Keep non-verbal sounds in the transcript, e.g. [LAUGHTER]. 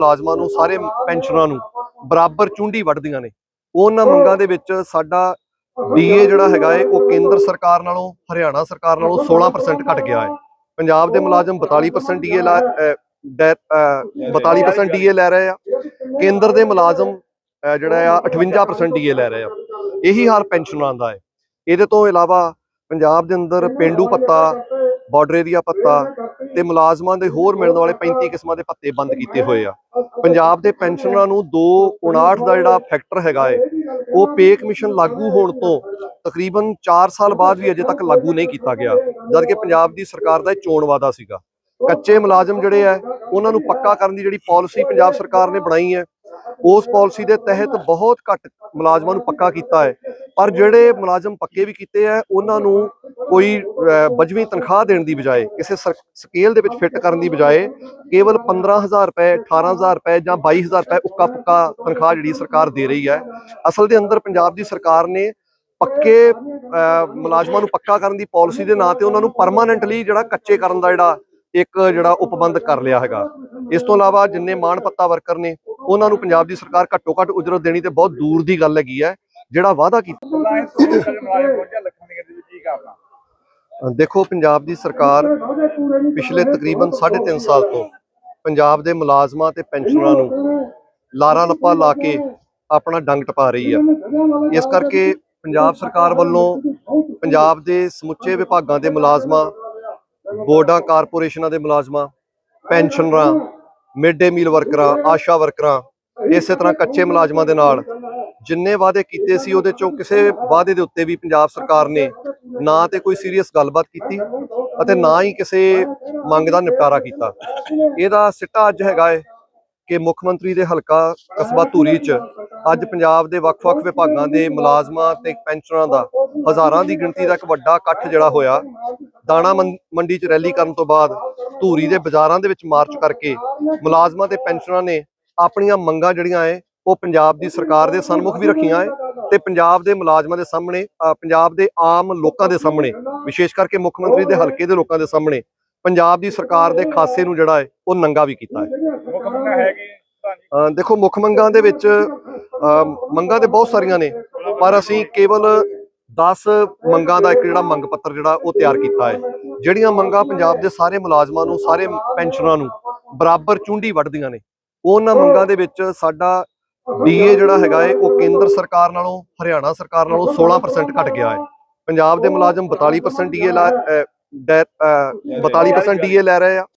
ਮੁਲਾਜ਼ਮਾਂ ਨੂੰ ਸਾਰੇ ਪੈਨਸ਼ਨਰਾਂ ਨੂੰ ਬਰਾਬਰ ਚੁੰਡੀ ਵੱਢਦੀਆਂ ਨੇ। ਉਹਨਾਂ ਮੰਗਾਂ ਦੇ ਵਿੱਚ ਸਾਡਾ ਡੀਏ ਜਿਹੜਾ ਹੈਗਾ ਏ ਉਹ ਕੇਂਦਰ ਸਰਕਾਰ ਨਾਲੋਂ ਹਰਿਆਣਾ ਸਰਕਾਰ ਨਾਲੋਂ 16% ਘਟ ਗਿਆ ਹੈ ਪੰਜਾਬ ਦੇ ਮੁਲਾਜ਼ਮ 42% ਡੀਏ ਲਾ ਡੈ- ਅਹ, 42% ਡੀਏ ਲੈ ਰਹੇ ਆ। ਕੇਂਦਰ ਦੇ ਮੁਲਾਜ਼ਮ ਜਿਹੜਾ ਆ 58% ਡੀਏ ਲੈ ਰਹੇ ਆ। ਇਹੀ ਹਾਲ ਪੈਨਸ਼ਨਰਾਂ ਦਾ ਹੈ ਇਹਦੇ ਤੋਂ ਇਲਾਵਾ ਪੰਜਾਬ ਦੇ ਅੰਦਰ ਪਿੰਡੂ ਪੱਤਾ ਬਾਰਡਰ ਏਰੀਆ ਪੱਤਾ ਤੇ ਮੁਲਾਜ਼ਮਾਂ ਦੇ ਹੋਰ ਮਿਲਣ ਵਾਲੇ 35 ਕਿਸਮਾਂ ਦੇ ਪੱਤੇ ਬੰਦ ਕੀਤੇ ਹੋਏ ਆ। ਪੰਜਾਬ ਦੇ ਪੈਨਸ਼ਨਰਾਂ ਨੂੰ 259 ਦਾ ਜਿਹੜਾ ਫੈਕਟਰ ਹੈਗਾ ਏ, ਉਹ ਪੇ ਕਮਿਸ਼ਨ ਲਾਗੂ ਹੋਣ ਤੋਂ ਤਕਰੀਬਨ 4 ਸਾਲ ਬਾਅਦ ਵੀ ਅਜੇ ਤੱਕ ਲਾਗੂ ਨਹੀਂ ਕੀਤਾ ਗਿਆ, ਜਦ ਕਿ ਪੰਜਾਬ ਦੀ ਸਰਕਾਰ ਦਾ ਇਹ ਚੋਣ ਵਾਦਾ ਸੀਗਾ। ਕੱਚੇ ਮੁਲਾਜ਼ਮ ਜਿਹੜੇ ਆ, ਉਹਨਾਂ ਨੂੰ ਪੱਕਾ ਕਰਨ ਦੀ ਜਿਹੜੀ ਪਾਲਿਸੀ ਪੰਜਾਬ ਸਰਕਾਰ ਨੇ ਬਣਾਈ ਹੈ ਉਸ ਪਾਲਿਸੀ ਦੇ ਤਹਿਤ ਬਹੁਤ ਘੱਟ ਮੁਲਾਜ਼ਮਾਂ ਨੂੰ ਪੱਕਾ ਕੀਤਾ ਹੈ ਪਰ ਜਿਹੜੇ ਮੁਲਾਜ਼ਮ ਪੱਕੇ ਵੀ ਕੀਤੇ ਆ, ਉਹਨਾਂ ਨੂੰ ਕੋਈ ਅਹ, ਤਨਖਾਹ ਦੇਣ ਦੀ ਬਜਾਏ ਕਿਸੇ ਸਰ- ਸਕੇਲ ਦੇ ਵਿੱਚ ਫਿੱਟ ਕਰਨ ਦੀ ਬਜਾਏ ਕੇਵਲ 15000 ਰੁਪਏ 18000 ਰੁਪਏ ਜਾਂ 22000 ਰੁਪਏ ਉੱਕਾ ਪੁੱਕਾ ਤਨਖਾਹ ਜਿਹੜੀ ਸਰਕਾਰ ਦੇ ਰਹੀ ਹੈ। ਅਸਲ ਦੇ ਅੰਦਰ ਪੰਜਾਬ ਦੀ ਸਰਕਾਰ ਨੇ ਪੱਕੇ ਮੁਲਾਜ਼ਮਾਂ ਨੂੰ ਪੱਕਾ ਕਰਨ ਦੀ ਪਾਲਿਸੀ ਦੇ ਨਾਂ ਤੇ ਉਹਨਾਂ ਨੂੰ ਪਰਮਾਨੈਂਟਲੀ ਜਿਹੜਾ ਕੱਚੇ ਕਰਨ ਦਾ ਜਿਹੜਾ ਇੱਕ ਜਿਹੜਾ ਉਪਬੰਧ ਕਰ ਲਿਆ ਹੈਗਾ। ਇਸ ਤੋਂ ਇਲਾਵਾ ਜਿੰਨੇ ਮਾਣ ਪੱਤਾ ਵਰਕਰ ਨੇ ਉਹਨਾਂ ਨੂੰ ਪੰਜਾਬ ਦੀ ਸਰਕਾਰ ਘੱਟੋ ਘੱਟ ਉਜਰਤ ਦੇਣੀ ਤੇ ਬਹੁਤ ਦੂਰ ਦੀ ਗੱਲ ਹੈਗੀ ਹੈ ਜਿਹੜਾ ਵਾਅਦਾ ਕੀਤਾ। [COUGHS] ਦੇਖੋ, ਪੰਜਾਬ ਦੀ ਸਰਕਾਰ ਪਿਛਲੇ ਤਕਰੀਬਨ 3.5 ਸਾਲ ਤੋਂ ਪੰਜਾਬ ਦੇ ਮੁਲਾਜ਼ਮਾਂ ਤੇ ਪੈਨਸ਼ਨਰਾਂ ਨੂੰ ਲਾਰਾ ਲੱਪਾ ਲਾ ਕੇ ਆਪਣਾ ਡੰਗ ਟਪਾ ਰਹੀ ਆ। ਇਸ ਕਰਕੇ ਪੰਜਾਬ ਸਰਕਾਰ ਵੱਲੋਂ ਪੰਜਾਬ ਦੇ ਸਮੁੱਚੇ ਵਿਭਾਗਾਂ ਦੇ ਮੁਲਾਜ਼ਮਾਂ, ਬੋਰਡਾਂ, ਕਾਰਪੋਰੇਸ਼ਨਾਂ ਦੇ ਮੁਲਾਜ਼ਮਾਂ, ਪੈਨਸ਼ਨਰਾਂ ਮਿਡ ਡੇ ਮੀਲ ਵਰਕਰਾਂ, ਆਸ਼ਾ ਵਰਕਰਾਂ, ਇਸੇ ਤਰ੍ਹਾਂ ਕੱਚੇ ਮੁਲਾਜ਼ਮਾਂ ਦੇ ਨਾਲ ਜਿੰਨੇ ਵਾਅਦੇ ਕੀਤੇ ਸੀ ਉਹਦੇ ਚੋਂ ਕਿਸੇ ਵਾਅਦੇ ਦੇ ਉੱਤੇ ਵੀ ਪੰਜਾਬ ਸਰਕਾਰ ਨੇ ਨਾ ਤੇ ਕੋਈ ਸੀਰੀਅਸ ਗੱਲਬਾਤ ਕੀਤੀ ਅਤੇ ਨਾ ਹੀ ਕਿਸੇ ਮੰਗ ਦਾ ਨਿਪਟਾਰਾ ਕੀਤਾ। ਇਹਦਾ ਸਿੱਟਾ ਅੱਜ ਹੈਗਾ ਹੈ ਕਿ ਮੁੱਖ ਮੰਤਰੀ ਦੇ ਹਲਕਾ ਕਸਬਾ ਧੂਰੀ 'ਚ ਅੱਜ ਪੰਜਾਬ ਦੇ ਵੱਖ-ਵੱਖ ਵਿਭਾਗਾਂ ਦੇ ਮੁਲਾਜ਼ਮਾਂ ਤੇ ਪੈਨਸ਼ਨਰਾਂ ਦਾ ਹਜ਼ਾਰਾਂ ਦੀ ਗਿਣਤੀ ਦਾ ਇੱਕ ਵੱਡਾ ਇਕੱਠ ਜਿਹੜਾ ਹੋਇਆ, ਦਾਣਾ ਮੰ- ਮੰਡੀ 'ਚ ਰੈਲੀ ਕਰਨ ਤੋਂ ਬਾਅਦ ਧੂਰੀ ਦੇ ਬਾਜ਼ਾਰਾਂ ਦੇ ਵਿੱਚ ਮਾਰਚ ਕਰਕੇ ਮੁਲਾਜ਼ਮਾਂ ਤੇ ਪੈਨਸ਼ਨਰਾਂ ਨੇ ਆਪਣੀਆਂ ਮੰਗਾਂ ਜਿਹੜੀਆਂ ਐ ਉਹ ਪੰਜਾਬ ਦੀ ਸਰਕਾਰ ਦੇ ਸਨਮੁਖ ਵੀ ਰੱਖੀਆਂ ਐ ਤੇ ਪੰਜਾਬ ਦੇ ਮੁਲਾਜ਼ਮਾਂ ਦੇ ਸਾਹਮਣੇ ਪੰਜਾਬ ਦੇ ਆਮ ਲੋਕਾਂ ਦੇ ਸਾਹਮਣੇ ਵਿਸ਼ੇਸ਼ ਕਰਕੇ ਮੁੱਖ ਮੰਤਰੀ ਦੇ ਹਲਕੇ ਦੇ ਲੋਕਾਂ ਦੇ ਸਾਹਮਣੇ ਪੰਜਾਬ ਦੀ ਸਰਕਾਰ ਦੇ ਖਾਸੇ ਨੂੰ ਜਿਹੜਾ ਹੈ ਉਹ ਨੰਗਾ ਵੀ ਕੀਤਾ ਹੈ ਹੈ ਦੇਖੋ ਮੁੱਖ ਮੰਗਾਂ ਦੇ ਵਿੱਚ ਮੰਗਾਂ ਤੇ ਬਹੁਤ ਸਾਰੀਆਂ ਨੇ ਪਰ ਅਸੀਂ ਕੇਵਲ 10 ਮੰਗਾਂ ਦਾ ਇੱਕ ਜਿਹੜਾ ਮੰਗ ਪੱਤਰ ਜਿਹੜਾ ਉਹ ਤਿਆਰ ਕੀਤਾ ਹੈ ਜਿਹੜੀਆਂ ਮੰਗਾਂ ਪੰਜਾਬ ਦੇ ਸਾਰੇ ਮੁਲਾਜ਼ਮਾਂ ਨੂੰ ਸਾਰੇ ਪੈਨਸ਼ਨਰਾਂ ਨੂੰ ਬਰਾਬਰ ਚੁੰਡੀ ਵੱਢਦੀਆਂ ਨੇ ਉਹਨਾਂ ਮੰਗਾਂ ਦੇ ਵਿੱਚ ਸਾਡਾ ਡੀਏ ਜਿਹੜਾ ਹੈਗਾ ਏ ਉਹ ਕੇਂਦਰ ਸਰਕਾਰ ਨਾਲੋਂ ਹਰਿਆਣਾ ਸਰਕਾਰ ਨਾਲੋਂ 16% ਘਟ ਗਿਆ ਹੈ ਪੰਜਾਬ ਦੇ ਮੁਲਾਜ਼ਮ 42% ਡੀਏ ਲਾ ਅ, ਡੈ- ਅ, 42% ਡੀਏ ਲੈ ਰਹੇ ਆ।